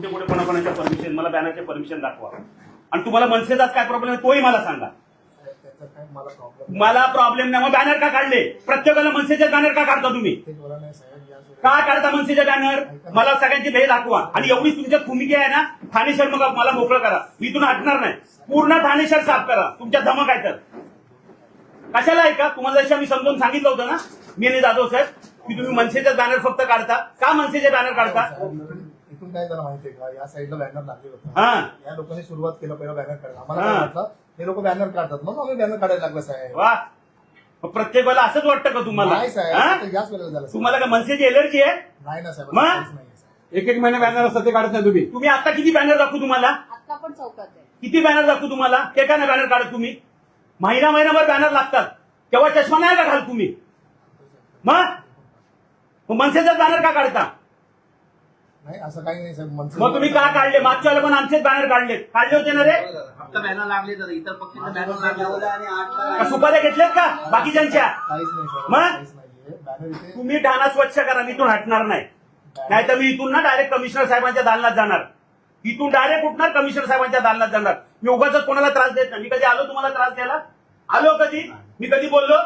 मोठे कुठे कोणाकोणाच्या परमिशन मला बॅनरचे परमिशन दाखवा. आणि तुम्हाला मनसेचाच काय प्रॉब्लेम आहे तोही मला सांगा. मला प्रॉब्लेम नाही. मग बॅनर का काढले? प्रत्येकाला मनसेचे बॅनर का काढता तुम्ही? का काढता मनसेचे बॅनर? मला सगळ्यांची भेट दाखवा. आणि एवढीच तुमच्या भूमिका आहे ना ठाणे शहर मग मला मोकळं करा. मी इथून हटणार नाही. पूर्ण ठाणे शहर साफ करा. तुमच्या धमक आहे तर. कशाला आहे का? तुम्हाला जशी मी समजून सांगितलं होतं ना मी आणि जाधव साहेब की तुम्ही मनसेचे बॅनर फक्त काढता. का मनसेचे बॅनर काढता? इथून काय झालं माहितीये का? या साईडला बॅनर लागले होते. हा. या लोकांनी सुरुवात केलं पहिला बॅनर काढला. आम्हाला हा. काय वाटलं? हे लोक बॅनर काढतात. मग आम्ही बॅनर काढायला लागलो साहेब. वा. मग प्रत्येक वेळेला असंच वाटतं का तुम्हाला? नाही साहेब. हा? याच वेळेला झालं साहेब. तुम्हाला का मनसेची एलर्जी आहे? नाही ना साहेब. मग? असं काहीच नाहीये, साहेब. एक एक महिने बॅनर असतात ते काढत नाही तुम्ही. तुम्ही आता किती बॅनर दाखवू तुम्हाला? आता पण चौकात आहे. किती बॅनर दाखवू तुम्हाला? ते का नाही बॅनर काढत तुम्ही? महिना महिनाभर बॅनर लागतात. तेव्हा चष्मा नाही का घाल तुम्ही? मग? मग मनसेचा बॅनर का काढता? नाही असं काही नाही साहेब. मनसे- मग तुम्ही का काढले? मागच्या वेळेला पण आमचेच बॅनर काढले काढले होते ना रे? फक्त बॅनर लागले तर इतर पक्षाचे बॅनर लागले. का सुपाऱ्या घेतल्यात का बाकीच्यांच्या? काहीच नाही साहेब. मग? काहीच नाहीये. बॅनर इथे तुम्ही ठाणा स्वच्छ करा मी इथून हटणार नाही. नाही तर मी इथून ना डायरेक्ट कमिशनर साहेबांच्या दालनात जाणार. इथून डायरेक्ट उठणार कमिशनर साहेबांच्या दालनात जाणार. मी उगाच कोणाला त्रास देत नाही. मी कधी आलो तुम्हाला त्रास द्यायला? आलो कधी? मी कधी बोललो?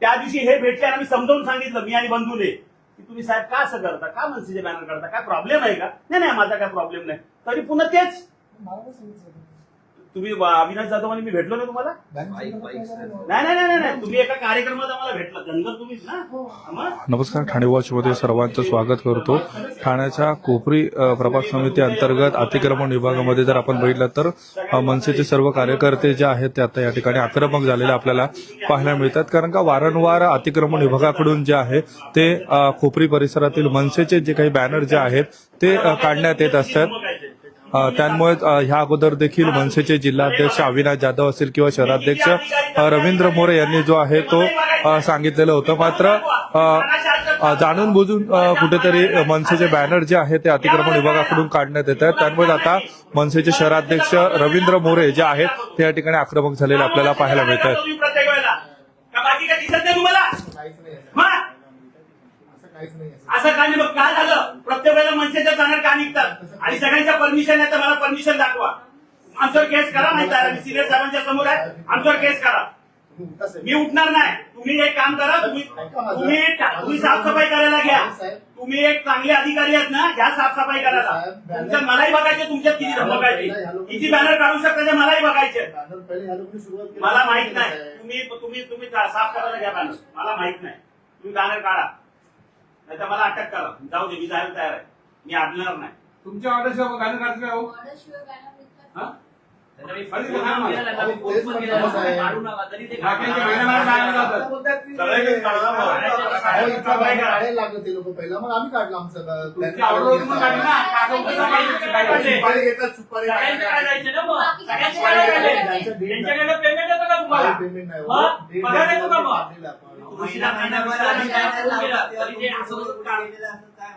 त्या दिवशी हे भेटले आणि मी समजावून सांगितलं मी आणि बंधूने. की तुम्ही साहेब का असं करता? का मनसेचे बॅनर करता काय प्रॉब्लेम आहे का? नाही नाही माझा काय प्रॉब्लेम नाही. तरी पुन्हा तेच. मला सांगितलं तुम्ही अविनाश जाधव आणि मी भेटलो ना तुम्हाला? नाही नाही नाही नाही, तुम्ही एका कार्यक्रमात आम्हाला भेटला. धनगर तुम्हीच ना? मग नमस्कार ठाणे वॉचमध्ये सर्वांचं स्वागत करतो. ठाण्याच्या कोपरी प्रभाग समिती अंतर्गत अतिक्रमण विभागामध्ये जर आपण बघितलं तर मनसेचे सर्व कार्यकर्ते जे आहेत ते आता या ठिकाणी आक्रमक झालेले आपल्याला पाहायला मिळतात. कारण का वारंवार अतिक्रमण विभागाकडून जे आहे ते अ, खोपरी परिसरातील मनसेचे जे काही बॅनर जे आहेत ते काढण्यात येत असतात. त्यामुळे ह्या अगोदर देखील मनसेचे जिल्हाध्यक्ष अविनाश जाधव असेल किंवा शहराध्यक्ष रवींद्र मोरे यांनी जो आहे तो सांगितलेलं होतं. मात्र जाणून बुजून कुठेतरी मनसेचे बॅनर जे आहे ते अतिक्रमण विभागाकडून काढण्यात येत आहेत. त्यामुळे आता मनसेचे शहराध्यक्ष रवींद्र मोरे जे आहेत ते या ठिकाणी आक्रमक झालेले आपल्याला पाहायला मिळत आहेत. असं काय नाही. मग काय झालं? प्रत्येक वेळेला मनसेच्या जाणार का निघतात? आणि सगळ्यांच्या परमिशन आहे तर मला परमिशन दाखवा. आमच्यावर केस करा नाही सिनियर साहेबांच्या समोर आहे. आमच्यावर केस करा. मी उठणार नाही. तुम्ही एक काम करा तुम्ही तुम्ही तुम्ही साफसफाई करायला घ्या. तुम्ही एक चांगले अधिकारी आहेत ना घ्या साफसफाई करायला. तुमच्यात मलाही बघायचे तुमच्यात किती धमक किती बॅनर काढू शकता ते मलाही बघायचे. मला माहीत नाही. तुम्ही तुम्ही तुम्ही साफ करायला घ्या बॅनर मला माहीत नाही. तुम्ही बॅनर काढा. नाही तर मला अटक करा. जाऊ दे मी जायला तयार आहे. मी आडणार नाही. तुमच्या ऑर्डर शिवाय बॅनर काढतो काय हो? हा? हा, बाकीचे लागले ते लोक. पहिला मग आम्ही काढलं आमचं ग- तुमची ऑर्डर होती म्हणून काढली ना? काका उगाच सांगायचं काय करायचं? सुपारी घेतात पेमेंट येतं का तुम्हाला? काही पेमेंट नाही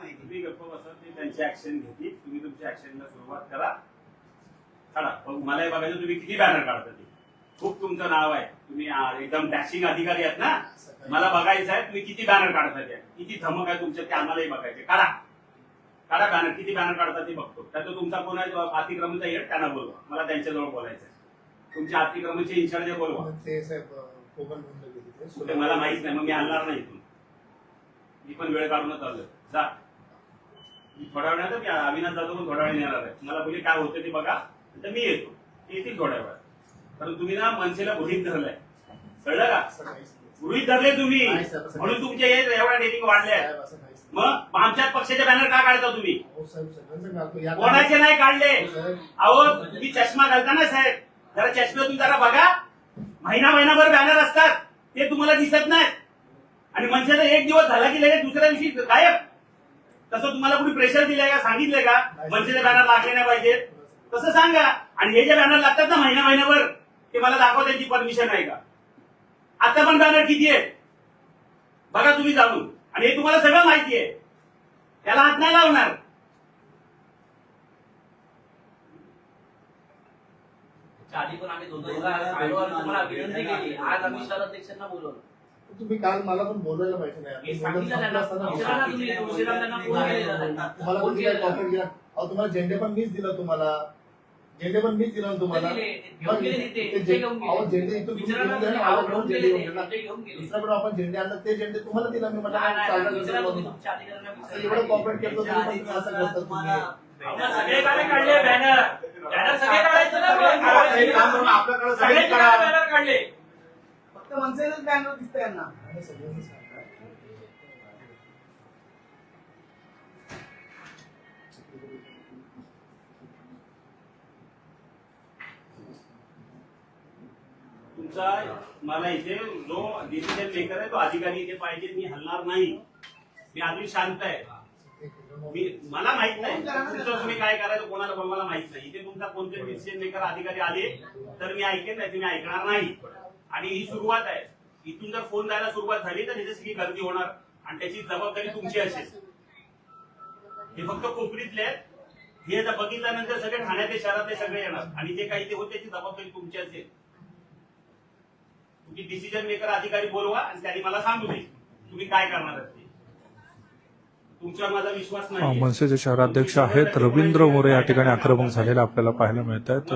ते तुम्ही गप्प बसा ते त्यांची ऍक्शन घेतली तुम्ही तुमच्या ऍक्शनला सुरुवात करा. काढा मग मलाही बघायचं तुम्ही किती बॅनर काढता ते. खूप तुमचं नाव आहे. तुम्ही आ, एकदम डॅशिंग अधिकारी आहेत ना? मला बघायचं आहे तुम्ही किती बॅनर काढता त्या किती धमक आहे तुमच्या ते आम्हालाही बघायचे. काढा. काढा बॅनर किती बॅनर काढता ते बघतो. त्यात तुमचा कोण आहे? जो अतिक्रमणचा येत त्यांना बोलवा. मला त्यांच्याजवळ बोलायचं आहे. तुमच्या अतिक्रमणचे इंचार्ज बोलवा. मग ते साहेब गेले ते. मला माहीत नाही मग मी आणणार नाही इथून. मी पण वेळ काढूनच आलोय जा. मी थोड्या वेळात मी अविनाश जातो पण थोड्या वेळ येणार आहे. मला बोलले काय होतं ते बघा तर मी येतो. येतील थोड्या वेळात कारण तुम्ही ना मनसेला गृहित धरलाय. कळलं का. गृहित धरले तुम्ही. म्हणून. तुमच्या हे एवढ्या डेटिंग वाढल्या. मग आमच्याच पक्षाचे बॅनर का काढता तुम्ही? हो कोणाचे नाही काढले? साहेब, अहो तुम्ही चष्मा घालता ना साहेब. जरा चष्म्यातून जरा बघा. महिना महिनाभर बॅनर असतात. ते तुम्हाला दिसत नाहीत आणि मनसेचा एक दिवस झाला की लगेच दुसऱ्या दिवशी गायब. तसं तुम्हाला कुणी प्रेशर दिलंय का सांगितलंय का? मनसेचे बॅनर लागले नाही पाहिजेत. तसं सांगा. आणि हे जे बॅनर लागतात ना महिना महिनाभर ते मला दाखवा त्यांची परमिशन आहे का? आता पण बॅनर किती आहे बघा तुम्ही जाऊन. आणि हे तुम्हाला सगळं माहिती आहे. त्याला हात नाही लावणार. आधी पण आम्ही दोन दोन आलो आणि तुम्हाला विनंती केली. आज आम्ही शहराध्यक्षांना बोलवलं. तुम्ही काल मला पण बोलायला पाहिजे नाही. तुम्हाला फोन कोणती काय केलेला. कॉन्टॅक्ट घ्या अहो तुम्हाला झेंडे पण मीच दिलं तुम्हाला. झेंडे पण मीच दिलं ना तुम्हाला. झेंडे- इथून आपण झेंडे आणलं ते झेंडे तुम्हाला दिला मी म्हटलं. एवढं कॉपरेट करतो तुम्ही पण तुम्ही असं करता तुम्ही. आपण सगळे गाणे काढले बॅनर बॅनर सगळे काढायचे ना मग. एक काम करून आपल्याकडे सगळे. बॅनर काढले फक्त बॅनर दिसतंय यांना. तुमचा मला इथे जो डिसिजन मेकर आहे तो अधिकारी इथे पाहिजे मी हलणार नाही मी अजून शांत आहे मी मला माहीत नाही. तुमचं तुम्ही काय करायचं कोणाला पण मला माहीत नाही. इथे तुमचा कोणते डिसिजन मेकर अधिकारी आले तर मी ऐकेन नाही तुम्ही ऐकणार नाही. आणि ही सुरुवात आहे. इथून जर फोन जायला सुरुवात झाली तर त्याची सगळी गर्दी होणार. आणि त्याची जबाबदारी तुमची असेल. हे फक्त कोकणीतले आहेत. हे जर बघितल्यानंतर सगळे ठाण्यातले शहरातले सगळे येणार. आणि जे काही ते होते त्याची जबाबदारी तुमची असेल. तुम्ही डिसिजन मेकर अधिकारी बोलवा आणि त्यांनी मला सांगू दे. तुम्ही काय करणार आहात ते तुमच्यावर माझा विश्वास अ, नाही मनसेचे शहराध्यक्ष आहेत. रवींद्र मोरे या ठिकाणी आक्रमक झालेले आपल्याला पाहायला मिळत आहेत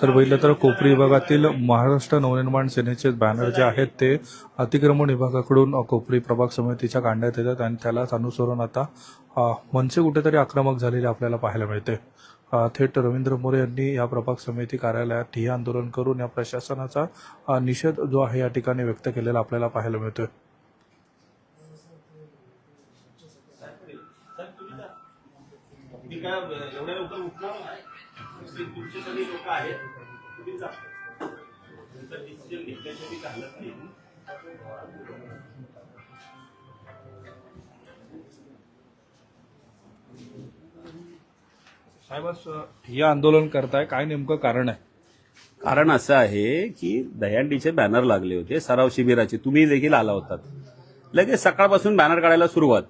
तर बघितलं तर कोपरी विभागातील महाराष्ट्र नवनिर्माण सेनेचे बॅनर जे आहेत ते अतिक्रमण विभागाकडून कोपरी प्रभाग समितीच्या काढण्यात येतात आणि त्यालाच अनुसरून आता मनसे कुठेतरी आक्रमक झालेले आपल्याला पाहायला मिळते थेट रवींद्र मोरे यांनी या प्रभाग समिती कार्यालयात ठिय्या आंदोलन करून या प्रशासनाचा निषेध जो आहे या ठिकाणी व्यक्त केलेला आपल्याला पाहायला मिळतोय सर, तुम्ही जा. तुम्ही काय एवढ्या लवकर उठणार नाही. तुमचे सगळे लोक आहेत तुम्ही जा. तुमचं डिसिजन घेतल्याशिवाय चालत नाही. साहेब हे आंदोलन करताय काय नेमकं कारण आहे? कारण असं आहे की दहीहंडीचे बॅनर लागले होते सराव शिबिराचे. तुम्ही देखील आला होतात. लगेच सकाळपासून बॅनर काढायला सुरुवात.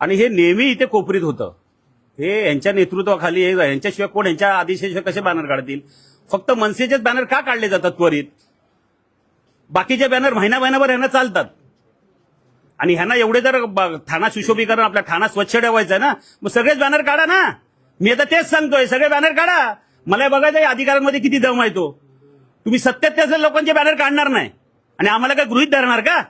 आणि हे नेहमी इथे कोपरीत होतं. हे यांच्या नेतृत्वाखाली हे यांच्याशिवाय कोण यांच्या आदेशाशिवाय कसे बॅनर काढतील? फक्त मनसेचेच बॅनर का काढले जातात त्वरित? बाकीचे बॅनर महिना महिनाभर यांना चालतात. आणि ह्यांना एवढे जर ब- ठाणा सुशोभीकरण आपला ठाणा स्वच्छ ठेवायचा ना मग सगळेच बॅनर काढा ना. मी आता तेच सांगतोय सगळे बॅनर काढा. मला बघायचं आहे अधिकाऱ्यांमध्ये किती दम आहे तो. तुम्ही सत्याहत्तर लोकांचे बॅनर काढणार नाही. आणि आम्हाला काय गृहित धरणार का?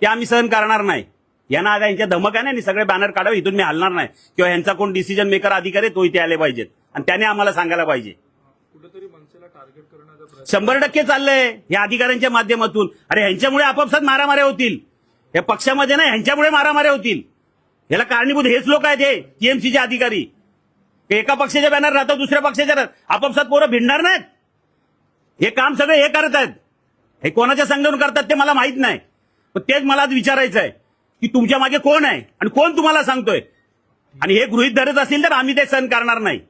ते आम्ही सहन करणार नाही. यांना आता यांच्या धमक आहे ना आणि सगळे बॅनर काढावे इथून मी हलणार नाही. किंवा यांचा कोण डिसिजन मेकर अधिकारी आहे, तो इथे आले पाहिजेत. आणि त्याने आम्हाला सांगायला पाहिजे. शंभर टक्के चाललंय या अधिकाऱ्यांच्या माध्यमातून. अरे ह्यांच्यामुळे आपापसात मारामाऱ्या होतील. या पक्षामध्ये ना ह्यांच्यामुळे मारामाऱ्या होतील. याला कारणीभूत हेच लोक आहेत हे टीएमसीचे अधिकारी. एका पक्षाच्या बॅनर राहतात दुसऱ्या पक्षाच्या राहतात. आपापसात पोरं भिडणार नाहीत. हे काम सगळे हे करत आहेत. हे कोणाच्या संघटन करतात ते मला माहीत नाही. पण तेच मला आज विचारायचं आहे की तुमच्या मागे कोण आहे? आणि कोण तुम्हाला सांगतोय? आणि हे गृहित धरत असतील तर आम्ही ते सहन करणार नाही.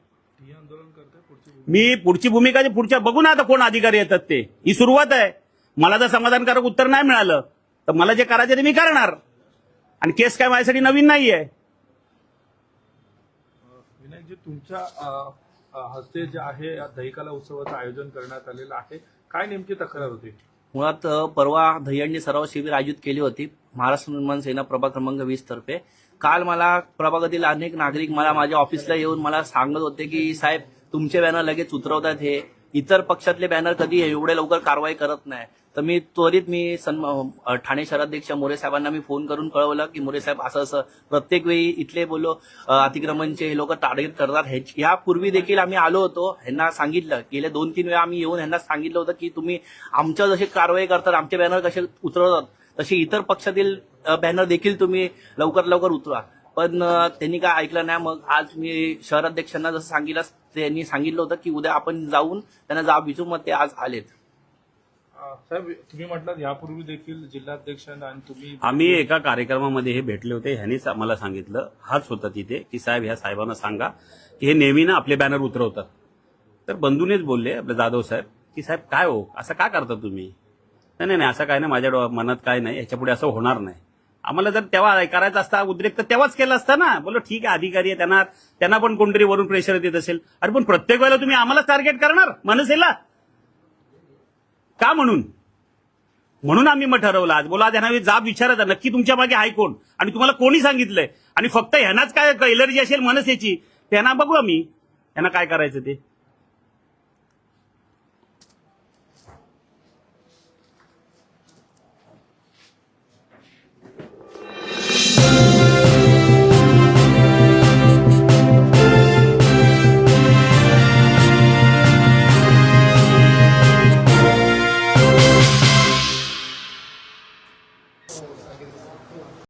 मी पुढची भूमिका जी पुढच्या बघू ना आता कोण अधिकारी येतात ते. ही सुरुवात आहे. मला जर समाधानकारक उत्तर नाही मिळालं. तर मला जे करायचं ते मी करणार. आणि केस काय माझ्यासाठी नवीन नाही आहे. विनायकजी तुमच्या हस्ते जे आहे या दहिकाला उत्सवाचं आयोजन करण्यात आलेलं आहे. काय नेमकी तक्रार होती? मुळात परवा दहीहंडी सराव शिबिर आयोजित केली होती. महाराष्ट्र निर्माण सेना प्रभाग क्रमांक वीस तर्फे. काल मला प्रभागातील अनेक नागरिक मला माझ्या ऑफिसला येऊन मला सांगत होते की साहेब तुमचे बॅनर लगेच उतरवतात हे. इतर पक्षातले बॅनर कधी एवढे लवकर कारवाई करत नाही. तर मी त्वरित मी सन्म ठाणे शहराध्यक्ष मोरे साहेबांना मी फोन करून कळवलं की मोरे साहेब असं असं प्रत्येक वेळी इथले बोललो अतिक्रमणचे हे लोक टार्गेट करतात. ह्या यापूर्वी देखील आम्ही आलो होतो ह्यांना सांगितलं. गेले दोन तीन वेळा आम्ही येऊन ह्यांना सांगितलं होतं की तुम्ही आमच्या जसे कारवाई करतात आमचे बॅनर कसे उतरवतात? तसे इतर पक्षातील बॅनर देखील तुम्ही लवकर लवकर उतरा पण त्यांनी काय ऐकलं नाही मग आज मी शहराध्यक्षांना जसं सांगितलं त्यांनी सांगितलं होतं की उद्या आपण जाऊन त्यांना जाब विचारू मग ते आज आलेत. अ, साहेब तुम्ही म्हटलात यापूर्वी देखील जिल्हाध्यक्ष आणि तुम्ही आम्ही एका कार्यक्रमामध्ये हे भेटले होते ह्यांनीच आम्हाला सांगितलं हाच होता तिथे की साहेब ह्या साहेबांना सांगा की हे नेहमी ना आपले बॅनर उतरवतात. तर बंधूनेच बोलले आपले जाधव साहेब की साहेब काय हो असं का करता तुम्ही? नाही नाही नाही असं काय नाही माझ्या डो- मनात काय नाही ह्याच्यापुढे असं होणार नाही. आम्हाला जर तेव्हा करायचा असता उद्रेक तर तेव्हाच केला असता ना. बोलो ठीक आहे अधिकारी आहे त्यांना त्यांना पण कोणतरी वरून प्रेशर देत असेल. अरे पण प्रत्येक वेळेला तुम्ही आम्हाला टार्गेट करणार मनसेला का म्हणून? म्हणून आम्ही मग ठरवलं. आज बोला आज ह्यांना जाब विचारायचा नक्की तुमच्या मागे आहे कोण? आणि तुम्हाला कोणी सांगितलंय? आणि फक्त ह्यांनाच काय एलर्जी असेल मनसेची? त्यांना बघू आम्ही. त्यांना काय करायचं ते?